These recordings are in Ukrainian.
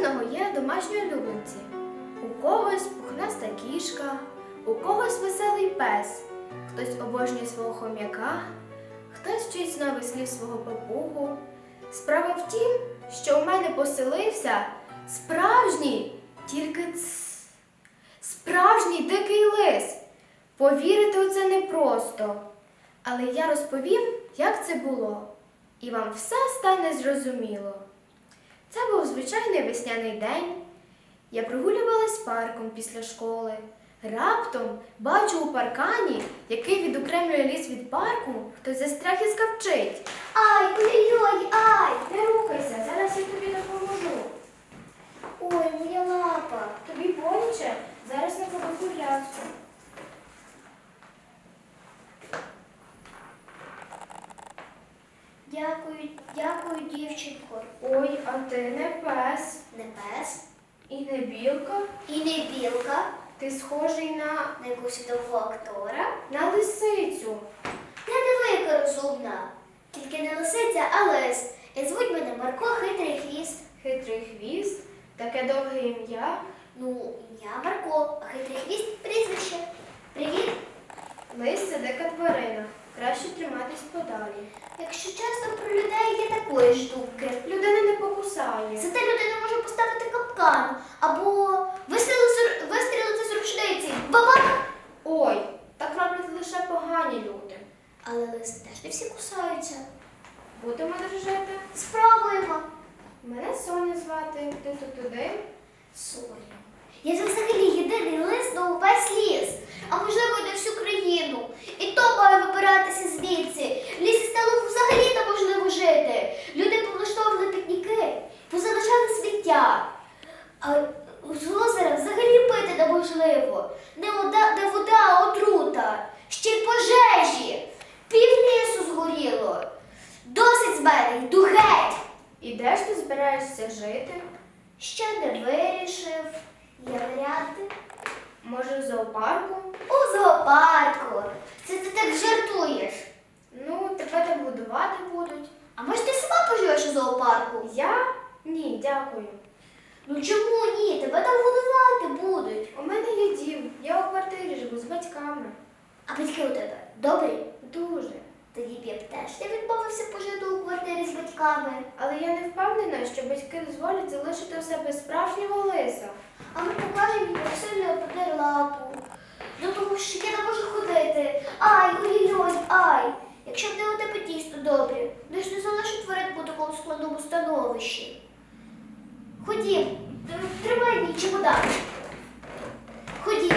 Кожного є домашні улюбленці. У когось пухнаста кішка, у когось веселий пес, хтось обожнює свого хом'яка, хтось вчить нових слів свого папугу. Справа в тім, що у мене поселився справжній, тільки ц, справжній дикий лис. Повірити у це непросто. Але я розповім, як це було, і вам все стане зрозуміло. Це був звичайний весняний день. Я прогулювалась парком після школи. Раптом бачу у паркані, який відокремлює ліс від парку, хтось застряг і скавчить. Ай, ой-ой, ай! Не рухайся, зараз я тобі допоможу. Ой, моя лапа. Тобі боляче? Зараз я покажу пов'язку. Дякую, дякую, дівчинко. Ой, а ти не пес Не пес і не білка. і не білка, Ти схожий на, на якогось довго актора. на лисицю. Я диви, яка розумна. Тільки не лисиця, а лис. І звуть мене Марко Хитрий Хвіст. Хитрий хвіст, таке довге ім'я. Ну, ім'я Марко, а хитрий хвіст прізвище. Привіт. Лис це дика тварина. Краще триматись подалі. Якщо чесно, про людей є такої ж думки. Людина не покусає. Зате людина може поставити капкан або вистрілити, з- вистрілити з рушниці. Бабак! Ой, так роблять лише погані люди. Але лиси теж не всі кусаються. Будемо дружити. Спробуємо. Мене Соня звати. Ти тут один. Соня. Я взагалі єдиний лист на увесь ліс, а можливо на всю країну. І то маю вибиратися звідси. В лісі стало взагалі неможливо жити. Люди повлаштовували пікніки, позалишали сміття. А з озера взагалі пити неможливо. Не вода, не вода, а отрута. Ще й пожежі. Пів лісу згоріло. Досить з мене, йду геть. І де ж ти жити? Ще не вирішив. Є варіанти. Може, в зоопарку? У зоопарку. Це ти так жартуєш. Ну, тебе там годувати будуть. А може ти сама поживеш у зоопарку? Я? Ні, дякую. Ну чому ні? Тебе там годувати будуть. У мене є дім. Я у квартирі живу з батьками. А батьки у тебе добрі? Дуже. Тоді б я б теж не відмовився пожити у квартирі з батьками. Але я не впевнена, що батьки дозволять залишити у себе справжнього лиса. А ми покажемо як сильно опаде лапу. До того що я не можу ходити. Ай, ой-ой, ай. Якщо б не у тебе дійсно добре, де ж не залишу тварин по такому складному становищі. Ходім, тримай мій чемодан. Ходімо.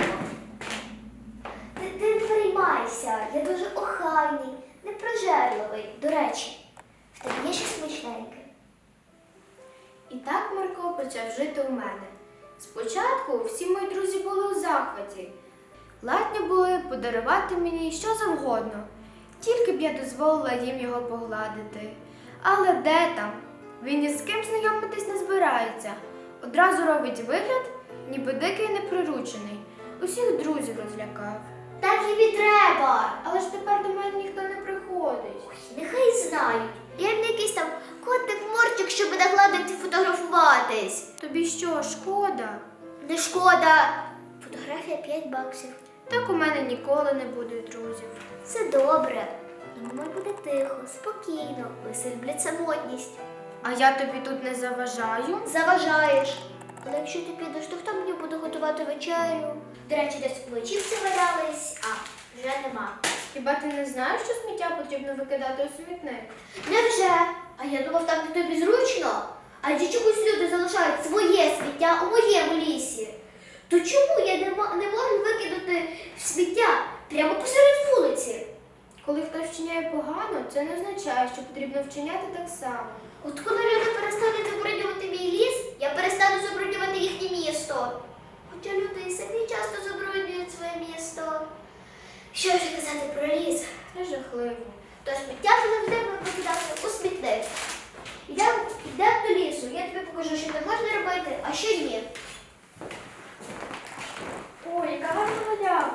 Ти, ти не переймайся, я дуже охайний, непрожерливий. До речі, в тебе є щось смачненьке. І так Марко почав жити у мене. Спочатку всі мої друзі були у захваті. Ладні були подарувати мені що завгодно, тільки б я дозволила їм його погладити. Але де там? Він ні з ким знайомитись не збирається. Одразу робить вигляд, ніби дикий неприручений. Усіх друзів розлякав. Так їм і треба. Але ж тепер до мене ніхто. Знають. Я не якийсь там котик морчик, щоб нагладити фотографуватись. Тобі що, шкода? Не шкода. Фотографія 5 баксів. Так у мене ніколи не буде друзів. Це добре. Дома буде тихо, спокійно. Лиси самотність. А я тобі тут не заважаю. Заважаєш. Але якщо ти підеш, то хто мені буде готувати вечерю? До речі, десь плечівці валялись, а вже нема. Хіба ти не знаєш, що сміття потрібно викидати у смітник? Невже? А я думав, там де тобі зручно. Адже чомусь люди залишають своє сміття у моєму лісі. То чому я не, не можу викинути сміття прямо посеред вулиці? Коли хтось вчиняє погано, це не означає, що потрібно вчиняти так само. От коли люди перестануть забруднювати мій ліс, я перестану забруднювати їхнє місто. Хоча люди і самі часто забруднюють своє місто. Що ж ліс? Це жахливо. То сміття завжди викидати у смітник. Йдемо йдемо до лісу, я тобі покажу, що не можна робити, а що ні. Ой, яка гарна галявина.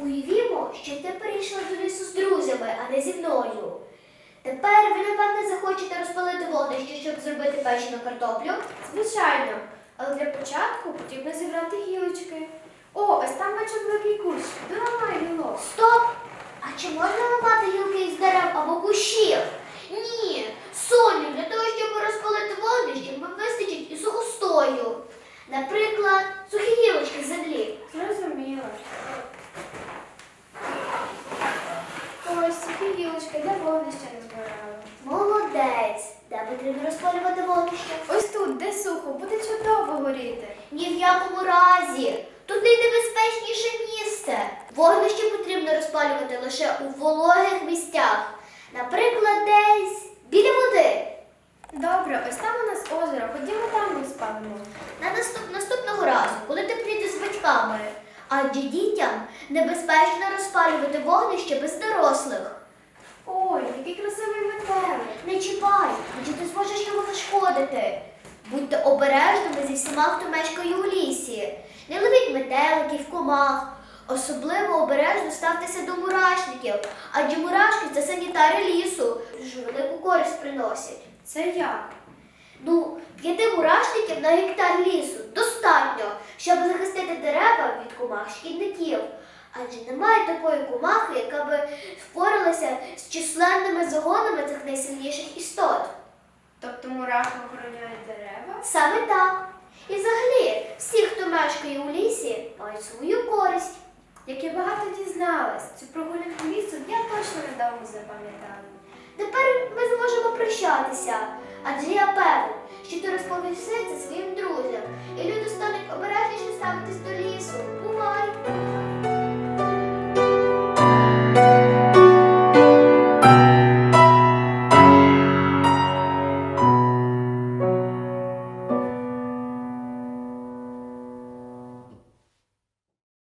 Уявімо, що ти перейшла до лісу з друзями, а не зі мною. Тепер ви, напевне, захочете розпалити вогнище, щоб зробити печену картоплю. Звичайно, але для початку потрібно зібрати гілочки. О, ось там бачу великий кущ. Гілок. Стоп! А чи можна лопати гілки із дерев або кущів? Ні, Соню, для того, щоб розпалити вогнище, вистачить і сухостою. Наприклад, сухі гілочки землі. Зрозуміло. Ось сухі гілочки для вогнища назбирали. Молодець! Де потрібно розпалювати вогнище? Ось тут, де сухо, буде чудово горіти. Ні в якому разі. Тут найнебезпечніше місце. Вогнище потрібно розпалювати лише у вологих місцях. Наприклад, десь біля води. Добре, ось там у нас озеро, ходімо там розпалимо. На наступ, наступного разу, коли ти прийдеш з батьками. Адже дітям небезпечно розпалювати вогнище без дорослих. Ой, який красивий метелик. Не чіпай, адже ти зможеш йому нашкодити. Будьте обережними зі всіма, хто мешкає у лісі. Не ловіть метеликів, комах. Особливо обережно ставтеся до мурашників, адже мурашки це санітари лісу, дуже велику користь приносять. Це як? Ну, п'яти мурашників на гектар лісу достатньо, щоб захистити дерева від комах шкідників. Адже немає такої комахи, яка би впоралася з численними загонами цих найсильніших істот. Тобто мурахи охороняють дерева? Саме так. І взагалі, всі, хто мешкає у лісі, мають свою користь. Як дізналась, цю прогулянку лісом я точно недавно запам'ятаю. Тепер ми зможемо прощатися, адже я певна, що ти розповісти це своїм друзям, і люди стануть обережніше ставитись до лісу. Бувай!